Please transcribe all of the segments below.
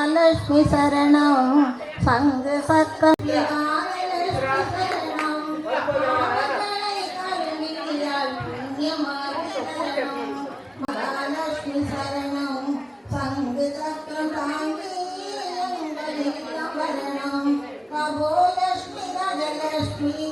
மகாலட்சுமி சரணம். சங்கு சக்கம் மகாலட்சுமி சரணம். சங்கு தாங்கி கபோலட்சுமி கஜலட்சுமி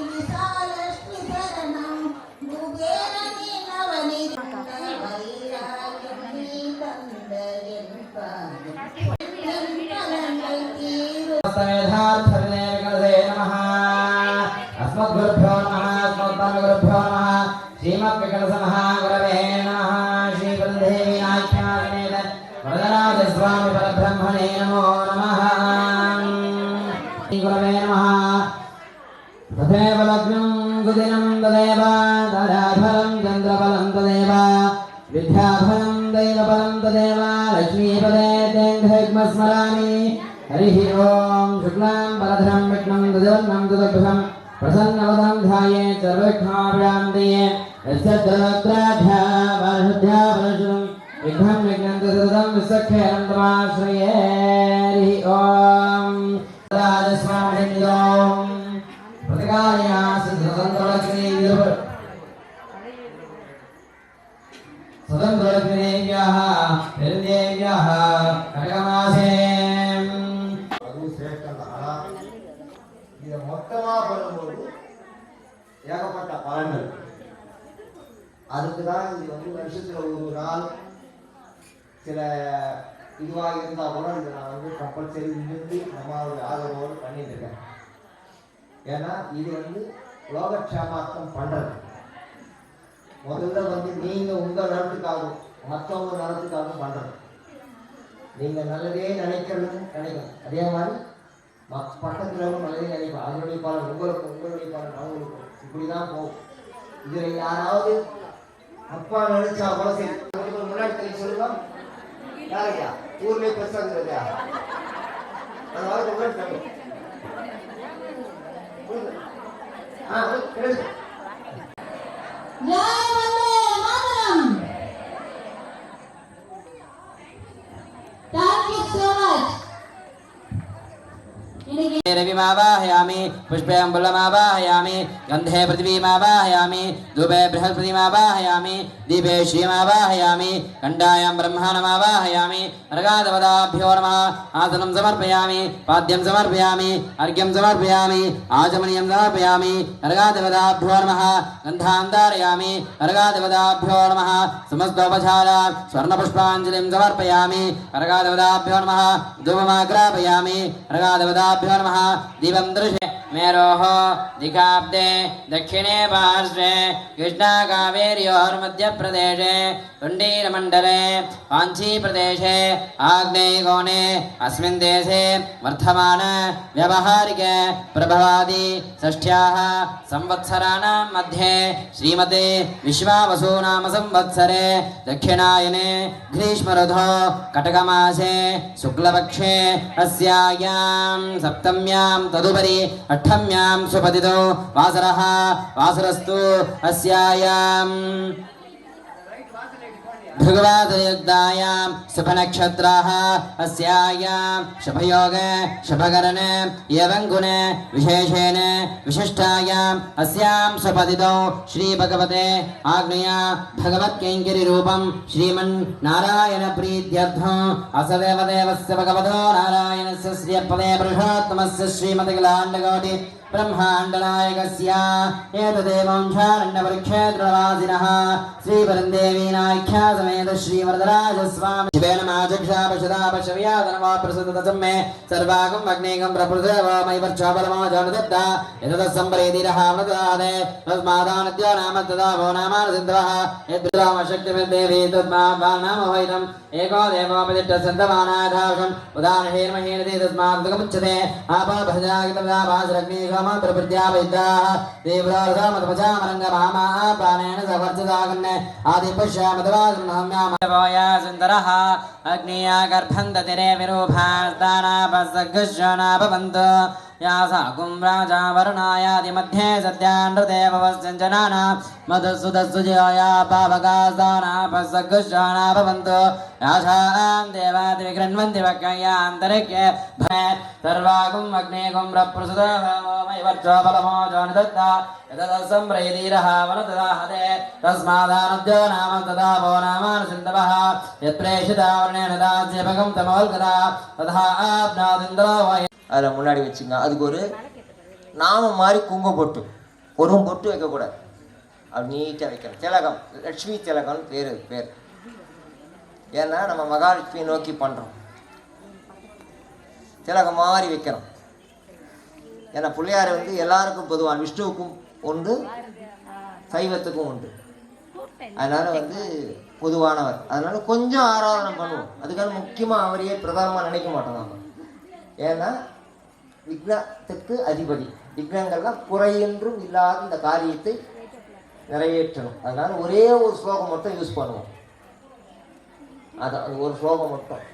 ధరాఫలం చంద్రఫలం తదేవ విద్యాఫలం దైవఫలం తదేవ లక్ష్మీపదే తేంద్రస్మరామి హరి ఓం శుక్లాం వరధరం విష్ణం దుదన్నం దుదభ్యం ప్రసన్నవదం ధ్యాయే సర్వేక్షాభ్యాంతయే యస్య తత్రాధ్యావరుధ్యా పరశురం విఘ్నం విఘ్నం సతతం విశ్వక్షేరం తమాశ్రయే హరి ఓం రాజస్వామి ప్రతికార్యాసి స్వతంత్ర சுதந்திரேவியாக பெருந்தேவியாக கடகமாசே அதுவும் சேர்த்தனா இதை மொத்தமாக பண்ணும்போது ஏகப்பட்ட பலன்கள் அதுக்கு தான் இது வந்து ஏன்னா இது வந்து லோகக்ஷேமார்த்தம் பண்ணுறது முதல்ல வந்து நீங்க உங்க நலத்துக்காகவும் மற்றவங்க நலத்துக்காகவும் பண்றது நீங்க நல்லதே நினைக்கிறது நினைக்கும் அதே மாதிரி மத் நல்லதே நினைக்கும் அதனுடைய பலன் உங்களுக்கு உங்களுடைய பலன் அவங்களுக்கும். இப்படிதான் போகும். இதுல யாராவது அப்பா நினைச்சா கூட சரி. முன்னாடி தெரியும் சொல்லுங்க. யாரையா ஊர்லயே பெருசா இருக்கிறதா? அந்த வாழ்க்கை முன்னாடி Não! रविमावाहयामि पुष्पे अम्बुलमावाहयामि गन्धे पृथिवीमावाहयामि धूपे बृहस्पतिमावाहयामि दीपे श्रियमावाहयामि कण्डायां ब्रह्माणमावाहयामि अर्घादपदाभ्यो नमः, आसनं समर्पयामि, पाद्यं समर्पयामि, अर्घ्यं समर्पयामि, आचमनीयं समर्पयामि अर्घादपदाभ्यो नमः गन्धां धारयामि नमः समस्तोपचार स्वर्णपुष्पाञ्जलिं समर्पयामि नमः, धूपमाग्रापयामि नमः दीपं दृशे। मेरोः दिगाब्दे दक्षिणे पार्श्वे कृष्णाकावेर्योर्मध्यप्रदेशे तुण्डीरमण्डले वाञ्छीप्रदेशे आग्नेयकोणे अस्मिन् देशे वर्धमान व्यवहारिक प्रभवादि षष्ठ्याः संवत्सराणां मध्ये श्रीमते विश्वावसु नाम संवत्सरे दक्षिणायने ग्रीष्मऋतौ कटकमासे शुक्लपक्षे अस्यायां సప్తమ్యాం తదుపరి అష్టమ్యాం సుపతితో వాసర వాసరస్తు అస్యాయాం भृगवादयुक्तायां शुभनक्षत्राः अस्यायां शुभयोग शुभकरण एवं गुण विशेषेण विशिष्टायाम् अस्यां सुपतितौ श्रीभगवते आज्ञया भगवत्कैङ्कर्यरूपं श्रीमन्नारायणप्रीत्यर्थम् असदेवदेवस्य भगवतो नारायणस्य श्रियपदे पुरुषोत्तमस्य श्रीमतिकलाण्डकोटि ब्रह्माण्डनायकस्य एतदेवंशारण्यपरिक्षेत्रवासिनः श्रीवरन्देवीनाख्यासमेत श्रीवरदराजस्वामि शिवेन माचक्षापशदापशव्यादनवा प्रसदतचं मे सर्वागं अग्नेगं प्रपृथवमैवर्चोबलमो जानदत्ता यततः सम्परेतिरः वददादे तस्मादानद्यो नाम तदा भो नामानसिन्धवः यद्रामशक्तिर्देवी तस्मात् नाम वैदम् एको देवोपदिष्टसन्तमानाधावशम् उदाहरणेर्महेन ते तस्मात् दुःखमुच्यते ङ्गम प्रभृत्यावैद्याः देवराधामधमजामरङ्गमामाः प्राणेन सवर्जितागन् आदिपुष्यामधुरागृह्णाम्यामया सुन्दरः अग्निया गर्भन्दतिरे विरूपास्तानापसगुष्वना भवन्तु यासाकुं राजा वरुणायादिमध्ये सद्या नृदेववस्जनाना मधुसुदसुजया पावगास्तानापसगुष्वाना भवन्तु यासां देवादिविगृह्णन्ति वक्कयान्तरिक्ये सर्वागुम् अग्नेगुं रप्रसुदः वर्चोबलमो जानदत्ता यतदसंप्रैधीरः वनतदाहते तस्मादानद्यो नाम तदा भो नामानुसिन्धवः यत्प्रेषिता वर्णेन दास्यभगं तमवल्कदा तथा आप्नादिन्द्रो वै அதில் முன்னாடி வச்சுங்க அதுக்கு ஒரு நாமம் மாதிரி குங்குமம் பொட்டு ஒரு பொட்டு வைக்கக்கூடாது அப்படி நீட்டாக வைக்கணும் திலகம் லட்சுமி திலகம்னு பேர் அது பேர் ஏன்னா நம்ம மகாலட்சுமியை நோக்கி பண்ணுறோம் திலகம் மாதிரி வைக்கிறோம் ஏன்னா பிள்ளையார் வந்து எல்லாருக்கும் பொதுவான விஷ்ணுவுக்கும் உண்டு சைவத்துக்கும் உண்டு. அதனால் வந்து பொதுவானவர். அதனால் கொஞ்சம் ஆராதனை பண்ணுவோம். அதுக்காக முக்கியமாக அவரையே பிரதானமாக நினைக்க மாட்டோம் நம்ம ஏன்னா விக்னத்துக்கு அதிபதி. விக்னங்கள்லாம் குறையென்றும் இல்லாத இந்த காரியத்தை நிறைவேற்றணும். அதனால ஒரே ஒரு ஸ்லோகம் மட்டும் யூஸ் பண்ணுவோம். அதான் அது ஒரு ஸ்லோகம் மட்டும்.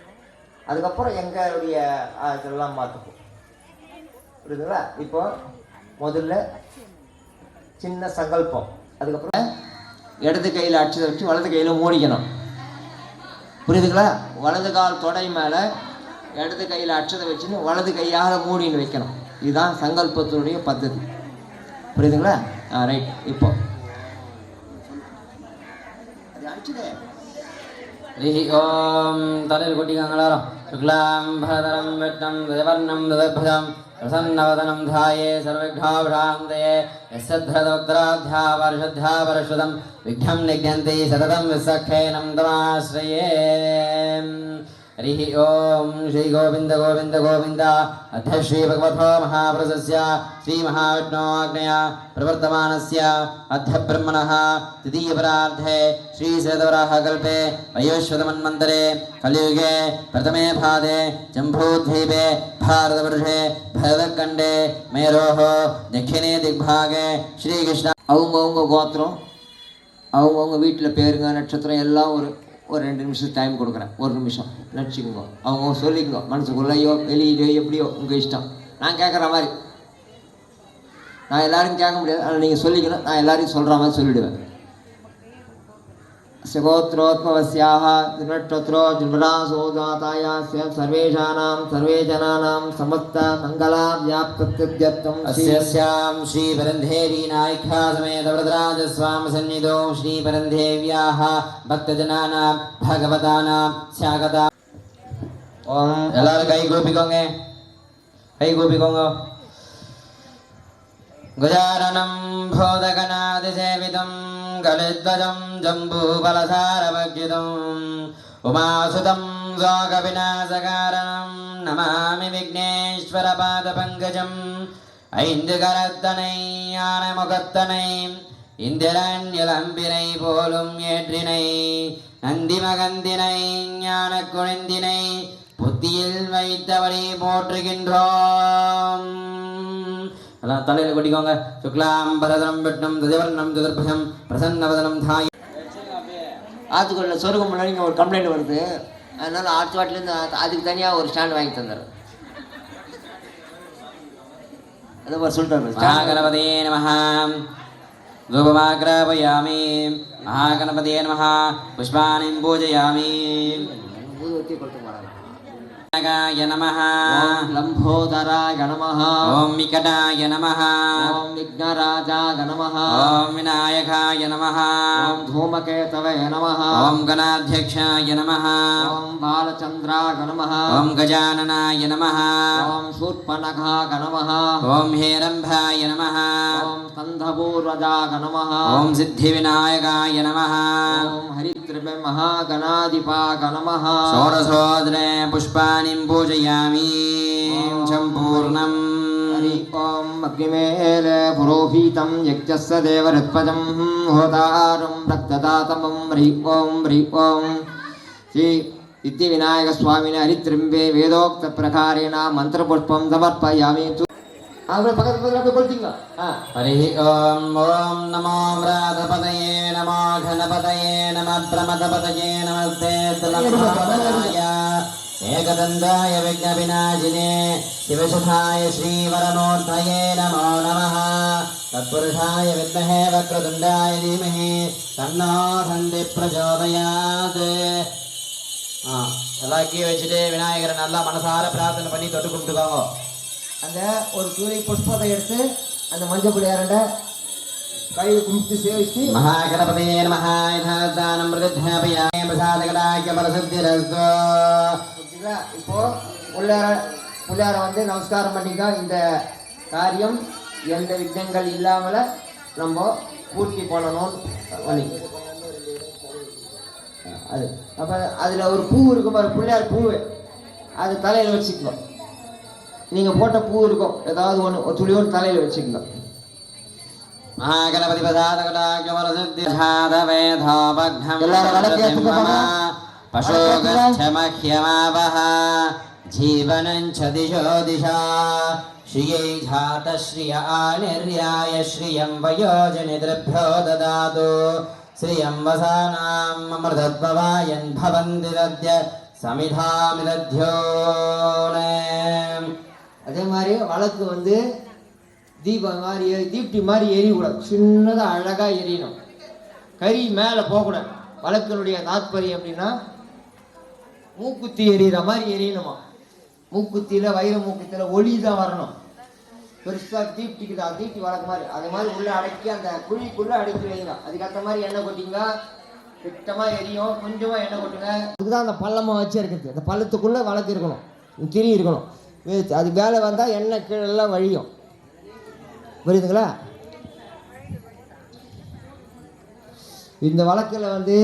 அதுக்கப்புறம் எங்களுடைய இதெல்லாம் மாற்றுப்போம் புரியுதுங்களா? இப்போ முதல்ல சின்ன சங்கல்பம். அதுக்கப்புறம் இடது கையில் அச்சதை வச்சு வலது கையில் மூடிக்கணும் புரியுதுங்களா? வலது கால் தொடை மேலே இடது கையில் அச்சதை வச்சுன்னு வலது கையால் மூடின்னு வைக்கணும். இதுதான் சங்கல்பத்தினுடைய பद्धதி புரியுதுங்களா? ஆ ரைட் இப்போ. ஓம். தலையில் கொட்டிக்காங்க எல்லாரும். சுக்லாம் வெட்டம். தேவர்ணம் தேவபதம் ప్రసన్నవదనం ధ్యాయే సర్వఘ్నాభ్రాంతయే యశ్రద్ధోగ్రాధ్యా పరిశుద్ధ్యా పరిశుధం విఘ్నం నిఘ్నంతి సతతం విసఖేనం తమాశ్రయే हरिः ॐ श्रीगोविन्द गोविन्द गोविन्द अथ श्रीभगवतो महापुरुषस्य श्रीमहाविष्णोऽग्नया प्रवर्तमानस्य अथ ब्रह्मणः तृतीयपरार्धे श्रीशतवराहकल्पे वयोश्वतमन्वन्तरे कलियुगे प्रथमे भादे जम्बूद्वीपे भारतवर्षे भरतखण्डे मेरोः दक्षिणे दिग्भागे श्रीकृष्ण அவங்கவுங்க கோத்திரம் அவங்கவுங்க வீட்டில் பேருங்க நட்சத்திரம் எல்லாம் ஒரு ஒரு ரெண்டு நிமிஷம் டைம் கொடுக்குறேன். ஒரு நிமிஷம். நினச்சிக்கோங்க. அவங்க சொல்லிக்கோங்க. மனசுக்குள்ளேயோ வெளியிலையோ எப்படியோ உங்கள் இஷ்டம். நான் கேட்குற மாதிரி. நான் எல்லோரும் கேட்க முடியாது. ஆனால் நீங்கள் சொல்லிக்கணும். நான் எல்லோரையும் சொல்கிற மாதிரி சொல்லிவிடுவேன் सगोत्रोत्मवस्याः नक्षत्रो जन्मरासोदातायास्य सर्वेषाणां सर्वे जनानां समस्तमङ्गलाव्याप्तत्यर्थं अस्यस्यां श्रीपरन्धेवी नायिका समेत वरदराजस्वाम सन्निधौ श्रीपरन्धेव्याः भक्तजनानां भगवतानां स्यागता ॐ எல்லாரும் கை கூப்பிக்கோங்க கை கூப்பிக்கோங்க गजाननं भोदगणादिसेवितं गलिध्वजं जम्बूफलसारभक्षितम् उमासुतं शोकविनाशकारणं नमामि विघ्नेश्वरपादपङ्कजम् ஐந்துகரத்தனை யானமுகத்தனை இந்திரன்யலம்பினை போலும் ஏற்றினை நந்தி மகந்தினை ஞான குழந்தினை புத்தியில் வைத்தபடி போற்றுகின்றோம் எல்லாம் தலையில் கொட்டிக்கோங்க. சுக்லாம் பரதனம் வெட்டம் தஜவர்ணம் துதர்புஷம் பிரசன்னவதனம் தாய். ஆத்துக்குள்ள சொருகம் முன்னாடி இங்கே ஒரு கம்ப்ளைண்ட் வருது. அதனால் ஆற்றுவாட்டிலேருந்து அதுக்கு தனியாக ஒரு ஸ்டாண்ட் வாங்கி தந்துடுறேன். அது ஒரு சொல்லிட்டு மகாகணபதே நமஹா. தூபமாக்ராபயாமி மகாகணபதே நமஹா. புஷ்பானிம் பூஜயாமி. य नमः ॐ लम्भोदराय नमः ॐ विकटाय नमः ॐ विघ्नराजाय नमः ॐ विनायकाय नमः ॐ धूमकेतवे नमः ॐ गणाध्यक्षाय नमः ॐ बालचन्द्राय नमः ॐ गजाननाय नमः ॐ शूर्पणखाय नमः ॐ हेरम्भाय नमः ॐ स्कन्धपूर्वजाय नमः ॐ सिद्धिविनायकाय नमः ॐ हरित्रिमे महागणाधिपाय नमः षोडशोदने पुष्पाणि इदानीं पूजयामि सम्पूर्णम् हरि ॐ अग्निमेल पुरोहितं यज्ञस्य देवहृत्पजं होतारं रक्तदातमं ह्री ॐ ह्री ॐ श्री सिद्धिविनायकस्वामिन हरित्रिम्बे वेदोक्तप्रकारेण मन्त्रपुष्पं समर्पयामि तु हरिः ॐ ॐ नमो व्रातपदये नमो घनपदये नमः प्रमदपदये नमस्ते एकदन्ताय विघ्नविनाशिने शिवशुभाय श्रीवरमूर्तये नमो नमः तत्पुरुषाय विद्महे वक्रतुण्डाय धीमहि तन्नो சந்தி பிரச்சோதயாத் ஆ எல்லாம் கீ வச்சுட்டு விநாயகரை நல்லா மனசார பிரார்த்தனை பண்ணி தொட்டு கும்பிட்டுக்கோங்க அந்த ஒரு துணி புஷ்பத்தை எடுத்து அந்த மஞ்சள் பிள்ளையாரண்ட கையை கும்பிட்டு சேவிச்சு महागणपतये नमः यथादानं प्रतिध्यापयामि प्रसादकटाख्यपरसिद्धिरस्तु ஓகேங்களா? இப்போ பிள்ளையார பிள்ளையார வந்து நமஸ்காரம் பண்ணிக்க இந்த காரியம் எந்த விக்னங்கள் இல்லாமல நம்ம பூர்த்தி பண்ணணும்னு பண்ணி அது அப்போ அதில் ஒரு பூ இருக்கும் பாரு பிள்ளையார் பூ அது தலையில் வச்சுக்கலாம் நீங்கள் போட்ட பூ இருக்கும் ஏதாவது ஒன்று ஒரு துளி ஒன்று தலையில் வச்சுக்கலாம் महागणपति प्रसादकटाख्यपरसिद्धिर्जातवेधोपघ्नं எல்லாரும் விளக்கு ஏத்துக்கோங்க. पशोगच्छमह्यमावः जीवनं च दिशो दिशा श्रियै जातश्रिय आनिर्याय श्रियं वयोजनितृभ्यो ददातु श्रियं वसानाम् अमृतद्भवायन् भवन्ति दद्य समिधामिदध्योने அதே மாதிரி வழக்கு வந்து தீபம் மாதிரி எரி- தீப்தி மாதிரி எரியக்கூடாது சின்னதாக அழகாக எரியணும் கறி மேலே போகக்கூடாது வழக்கினுடைய தாத்பரியம் அப்படின்னா மூக்குத்தி எரியிற மாதிரி எரியணுமா? மூக்குத்தியில் வைர மூக்குத்தியில் ஒளி தான் வரணும். பெருசாக தீப்டிக்குதா தீப்டி வளர்க்க மாதிரி. அது மாதிரி உள்ளே அடக்கி அந்த குழிக்குள்ளே அடக்கி வைக்கணும் அதுக்கேற்ற மாதிரி எண்ணெய் கொட்டிங்க. திட்டமாக எரியும். கொஞ்சமாக எண்ணெய் கொட்டுங்க. அதுக்கு தான் அந்த பள்ளமாக வச்சு இருக்குது. அந்த பள்ளத்துக்குள்ளே வளர்த்துருக்கணும். இருக்கணும் திரி இருக்கணும் அது மேலே வந்தால் எண்ணெய் கீழெல்லாம் வழியும். புரியுதுங்களா? இந்த வழக்கில் வந்து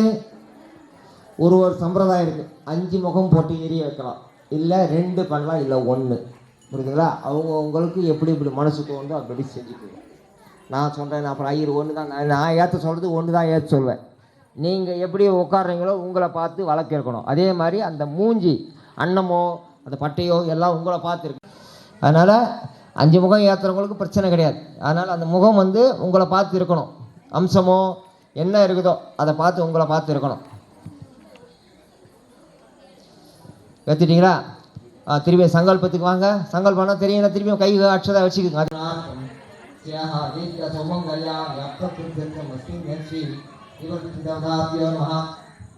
ஒரு ஒரு சம்பிரதாயம் இருக்குது அஞ்சு முகம் போட்டு எரிய வைக்கலாம். இல்லை ரெண்டு பண்ணலாம் இல்லை ஒன்று புரியுதுங்களா? அவங்கவுங்களுக்கு எப்படி இப்படி மனசு தோணுதோ அப்படி செஞ்சுக்குங்க. நான் சொல்கிறேன் அப்புறம் ஐயர் ஒன்று தான் நான் நான் ஏற்ற சொல்கிறது ஒன்று தான் ஏற்ற சொல்வேன். நீங்கள் எப்படி உட்காடுறீங்களோ உங்களை பார்த்து வழக்கு இருக்கணும். அதே மாதிரி அந்த மூஞ்சி அன்னமோ அந்த பட்டையோ எல்லாம் உங்களை பார்த்துருக்கு அதனால் அஞ்சு முகம் ஏற்றுறவங்களுக்கு பிரச்சனை கிடையாது. அதனால் அந்த முகம் வந்து உங்களை பார்த்து இருக்கணும். அம்சமோ என்ன இருக்குதோ அதை பார்த்து உங்களை பார்த்து இருக்கணும். கற்றுட்டீங்களா ஆ, திரும்பி சங்கல்பத்துக்கு வாங்க சங்கல்பம்னா தெரியும் திரும்பி கை அட்சதா வச்சுக்கோங்க அது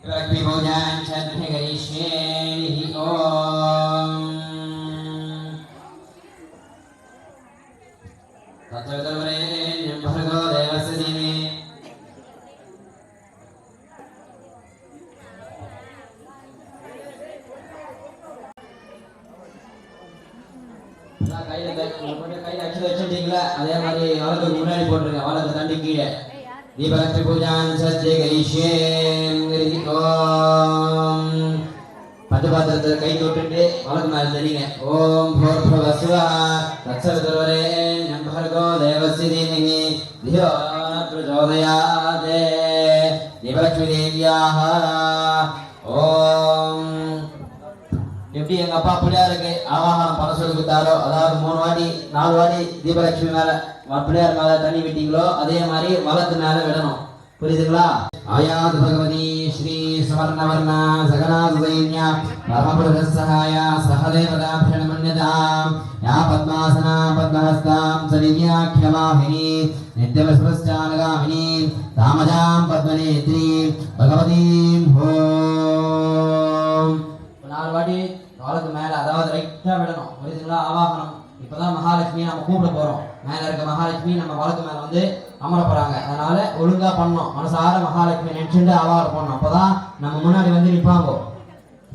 लक्ष्मीपूजां छद्म करिष्ये ॐ तत्सवितुर्वरेण्यं भर्गो देवस्य भक्तिभक्तिपूजान् सज्जयिष्ये பிள்ளையாருக்கு ஆவாகனம் பண்ண சொல்லி கொடுத்தாரோ அதாவது மூணு வாட்டி நாலு வாட்டி தீபலட்சுமி மேல வ- பிள்ளையார் மேல தண்ணி விட்டீங்களோ அதே மாதிரி வலத்து மேல விடணும் புரியுதுங்களா ஆயாது பகவதி ஸ்ரீ சுவர்ணவர்ணா சகநாத சைன்யா பரமபுருஷ சகாய சகதேவதாபிஷண மன்யதாம் யா பத்மாசனா பத்மஹஸ்தாம் சரிவ்யாக்கியவாகினி நித்யவஸ்வஸ்சானகாமினி தாமஜாம் பத்மநேத்ரி பகவதீம் ஓம் நாலு வாட்டி காலுக்கு மேல அதாவது ரைட்டா விடணும். புரியுதுங்களா? ஆவாகனம். இப்பதான் மகாலட்சுமி நம்ம கூப்பிட போறோம். மேல இருக்க மகாலட்சுமி நம்ம வழக்கு மேல வந்து அமர போறாங்க. அதனால ஒழுங்கா பண்ணணும். மனசார மகாலட்சுமி நினைச்சுட்டு ஆவாகம் பண்ணணும். அப்பதான் நம்ம முன்னாடி வந்து நிற்பாங்க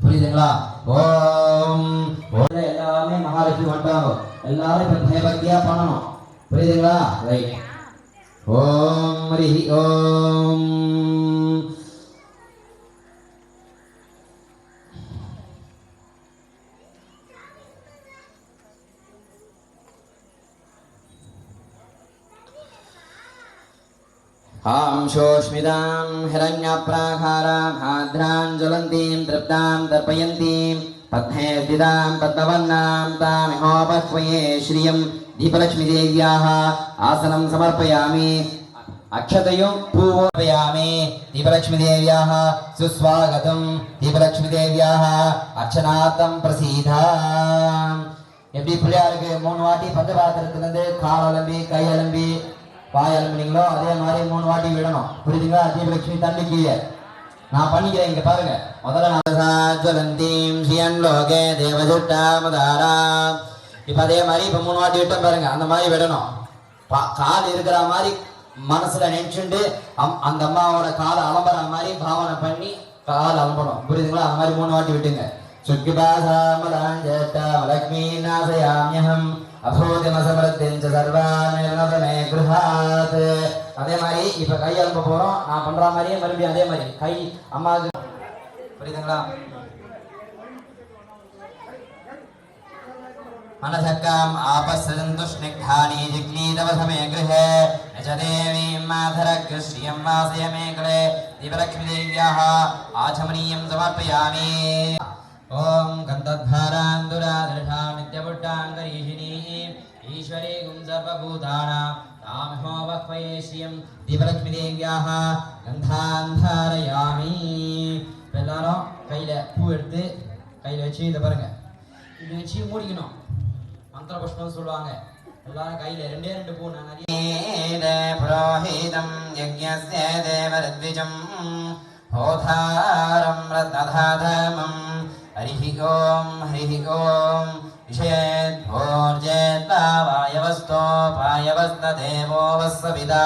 புரியுதுங்களா? ஓம். எல்லாமே மகாலட்சுமி வந்துட்டாங்க. எல்லாரும் இப்ப பயபக்தியா பண்ணணும். புரியுதுங்களா? ரைட் ஓம் ஹரி ஓம். ఆం శోష్మిదాం హిరణ్యప్రాకారాం ఆద్రాం జ్వలంతీం తృప్తాం తర్పయంతీం పద్మే స్థితాం పద్మవర్ణాం తామిహోపహ్వయే శ్రియం దీపలక్ష్మీదేవ్యాः ఆసనం సమర్పయామి అక్షతయు పూర్వయామి దీపలక్ష్మీదేవ్యాः సుస్వాగతం దీపలక్ష్మీదేవ్యాः అర్చనార్థం ప్రసీద. எப்படி பிள்ளையாருக்கு மூணு வாட்டி பத்து பாத்திரத்துலேருந்து காலலம்பி கையலம்பி வாய் அலம்பினீங்களோ? அதே மாதிரி மூணு வாட்டி விடணும். புரியுதுங்களா? தீபலட்சுமி தண்ணி கீழே. நான் பண்ணிக்கிறேன் இங்க பாருங்க. முதல்ல நான் ஜலந்தீம் லோகே தேவதுட்டா மதாரா. இப்ப அதே மாதிரி இப்ப மூணு வாட்டி விட்டோம் பாருங்க. அந்த மாதிரி விடணும். பா- கால் இருக்கிற மாதிரி மனசுல நினைச்சுண்டு அம்- அந்த அம்மாவோட காலை அலம்புற மாதிரி பாவனை பண்ணி கால் அலம்பணும். புரியுதுங்களா? அந்த மாதிரி மூணு வாட்டி விட்டுங்க. சுக்கிபாசாமலாஞ்சேட்டாமலக்ஷ்மீ நாசயாமியகம் அபோதிமசமரத்தின் சர்வாமே கிருஹாத் அதே மாதிரி இப்ப கை அலம்ப போறோம் நான் பண்ற மாதிரியே மறுபடியும் அதே மாதிரி கை அம்மாவுக்கு புரியுதுங்களா मनसक्काम् आपसृजन्तु स्निग्धानि जिग्नीतव समे गृहे न च देवीं माधरकृष्यं वासय मे गृहे दिवलक्ष्मीदेव्याः आचमनीयं समर्पयामि ॐ गन्धद्भारान्दुरादृढा नित्यपुट्टाङ्गरीषिणीम् ईश्वरी गुं सर्वभूतानां तामहो वह्वये श्रियं दिवलक्ष्मीदेव्याः गन्धान् धारयामि இப்ப எல்லாரும் கையில பூ எடுத்து கையில வச்சு இதை பாருங்க இப்படி வச்சு மூடிக்கணும் மந்திர புஷ்பம் சொல்லுவாங்க எல்லாரும் கையில ரெண்டே ரெண்டு பூ நான் நிறைய புரோஹிதம் யஜ்ஞஸ்ய தேவரத்விஜம் ஹோதாரம் ரத்னதாதமம் हरिः ॐ हरिः ॐ विषयेद्भोर्जेत्तावायवस्तोपायवस्तदेवो वस्सविदा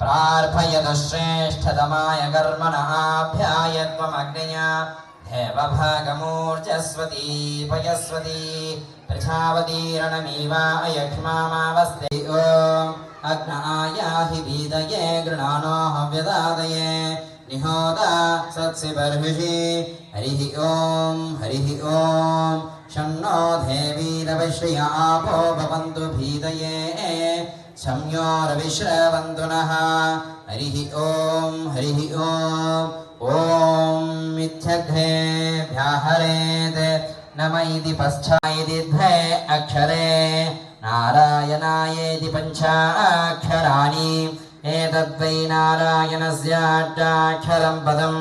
प्रार्थयतश्रेष्ठतमाय कर्मणाभ्यायत्वमग्नया देवभागमूर्जस्वती पयस्वती प्रजावतीरणमीवा अयक्ष्मामावस्ते ॐ अग्न आयाहि वीदये गृणानो हव्यदादये निहोदा सत्सि बर्हिषि हरिः ॐ हरिः ॐ शन्नो देवीरविश्रिय आपो भवन्तु भीतये संयोरविश्रवन्तु नः हरिः ॐ हरिः ॐ ॐ मिथ्यघ्ने व्याहरेत् नम इति पश्चायिति द्वे अक्षरे नारायणायेति पञ्चाक्षराणि एतद्वै नारायणस्याट्टाक्षरं पदम्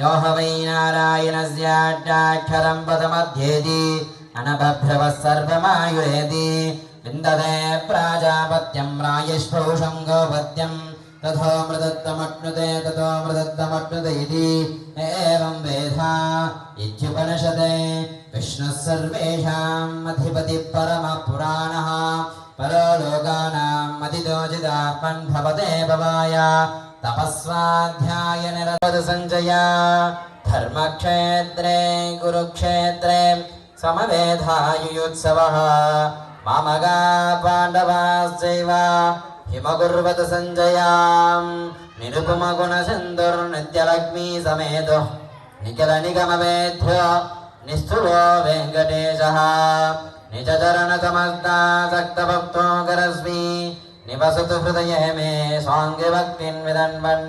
यो ह वै नारायणस्याट्टाक्षरं पदमध्येति अनबभ्रवः सर्वमायुरेति विन्दते प्राजापत्यं रायस्पौषं गोपत्यम् तथो मृदत्तमट्नुते ततो मृदत्तमट्नुत इति एवं वेधा इत्युपनिषदे विष्णुः सर्वेषाम् अधिपतिः పరలోకానాం మతిదోచిదాపన్ భవతే భవాయ. తపస్వాధ్యాయ నిరవద సంజయ ధర్మక్షేత్రే గురుక్షేత్రే సమవేధాయుయుత్సవ. మామగా పాండవాశ్చైవ హిమగుర్వత సంజయాం నిరుపమగుణ సింధుర్నిత్యలక్ష్మీ సమేతు. నిఖిల నిగమవేద్య నిస్థులో వెంకటేశ. निजचरणकमस्तासक्तभक्तो करस्मि निवसतु हृदये मे स्वाङ्गभक्तिन् विदन्वन्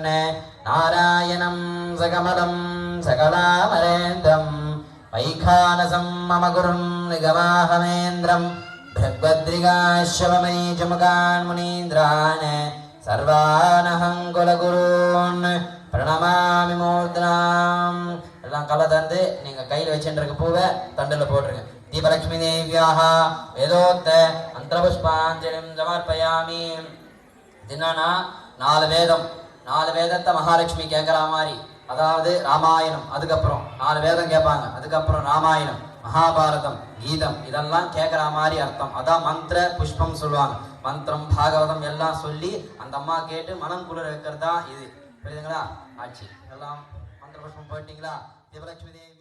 नारायणं सकमलं सकलामरेन्द्रम् वैखानसं मम गुरुं निगमाहमेन्द्रम् भृग्भद्रिकाश्यवमरीचमुखान् मुनीन्द्रान् सर्वानहं குலகுருன் பிரணமாமி மூர்த்தனாம் எல்லாம் கலை தந்து நீங்க கையில் வச்சுருக்க பூவை தண்டுல போட்டுருங்க தீபலட்சுமி தேவியாக மந்திரபுஷ்பாஞ்சலிம் சமர்ப்பயாமி. என்னன்னா நாலு வேதம். நாலு வேதத்தை மகாலட்சுமி கேட்குற மாதிரி. அதாவது ராமாயணம் அதுக்கப்புறம். நாலு வேதம் கேட்பாங்க. அதுக்கப்புறம் ராமாயணம் மகாபாரதம் கீதம் இதெல்லாம் கேட்குற மாதிரி அர்த்தம். அதான் மந்திர புஷ்பம் சொல்லுவாங்க. மந்திரம் பாகவதம் எல்லாம் சொல்லி அந்த அம்மா கேட்டு மனம் குளிர வைக்கிறது தான் இது. புரியுதுங்களா? ஆட்சி எல்லாம் மந்திர புஷ்பம் போயிட்டீங்களா? சிவலட்சுமி தேவி